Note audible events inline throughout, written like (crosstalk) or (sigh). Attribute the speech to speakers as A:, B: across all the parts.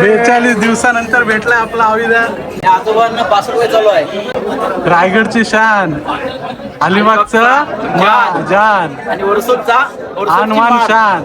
A: बेचाळीस दिवसानंतर भेटलाय आपला अविदार
B: या आजोबांना पासष्ट चालू आहे.
A: रायगडची शान. अलिबागचं जान.
B: आणि वर्सोचा
A: हनुमान शान.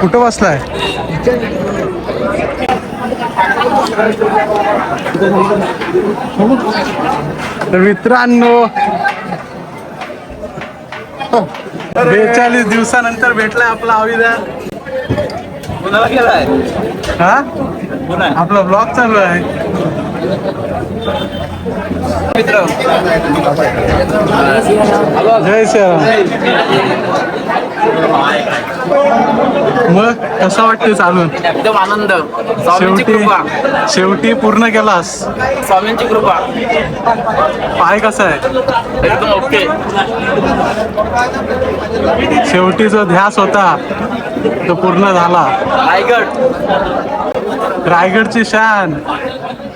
A: कुठं बसलाय? मित्रांनो बेचाळीस दिवसानंतर भेटलाय आपला अविदार
B: कोणाला गेलाय?
A: हा? आपला ब्लॉग चालू आहे.
B: मित्र.
A: जय श्रीराम मग कसं वाटते चालून?
B: एकदम आनंद. स्वामींची
A: शेवटी
B: कृपा.
A: शेवटी पूर्ण केलास.
B: स्वामींची कृपा.
A: पाय कसा आहे?
B: एकदम ओके.
A: शेवटी जो ध्यास होता तो पूर्ण झाला.
B: रायगड.
A: रायगडची शान.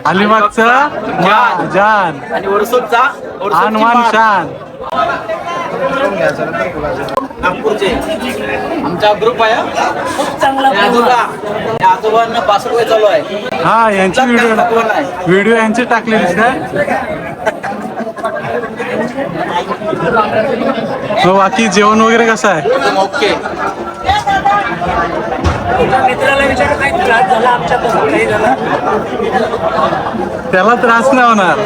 A: अलिबागचं मा- जान.
B: आणि वर्सोचा
A: हनुमान शान.
B: नागपूरचे. आमचा ग्रुप आहे खूप चांगला आजोबा. या आजोबांना पासष्ट वय चालू आहे.
A: हा यांची व्हिडिओ. व्हिडिओ यांची टाकलेली काय मग बाकी जेवण वगैरे कसं आहे?
B: एकदम ओके.
C: मित्राला विचार काही त्रास झाला आमच्यापासून काही झाला.
A: त्याला त्रास नाही होणार.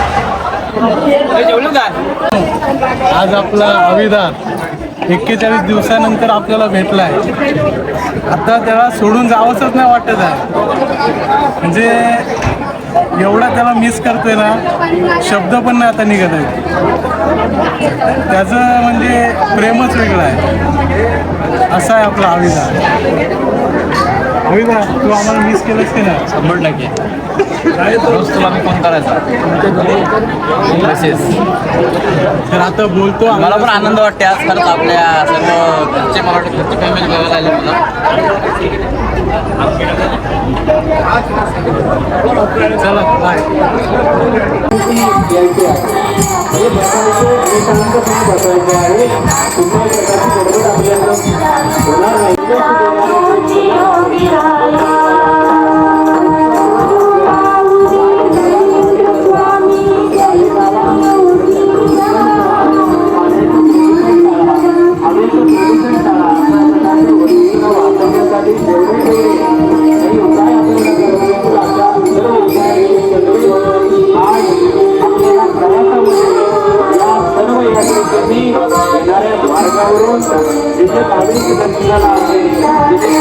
A: (laughs) आज आपला अविदार एक्केचाळीस दिवसानंतर आपल्याला भेटलाय. आता त्याला सोडून जावंच नाही वाटत आहे. म्हणजे एवढा त्याला मिस करतोय ना शब्द पण नाही आता निघत आहे त्याचं म्हणजे प्रेमच वेगळं आहे. असा आहे आपला अविदार तू आम्हाला मिस केलंस की नाही?
B: शंभर टक्के. रोज तुला मी फोन करायचा. मेसेज
A: तर आता बोलतो
B: मला पण आनंद वाटते आज खरंच आपल्या सर्व घरचे मला वाटतं घरचे फॅमिली बघायला आले मला.
A: चला बाय जाणाऱ्या
D: मार्गावरून जिथे भाविक दर्शनाला आले जिथे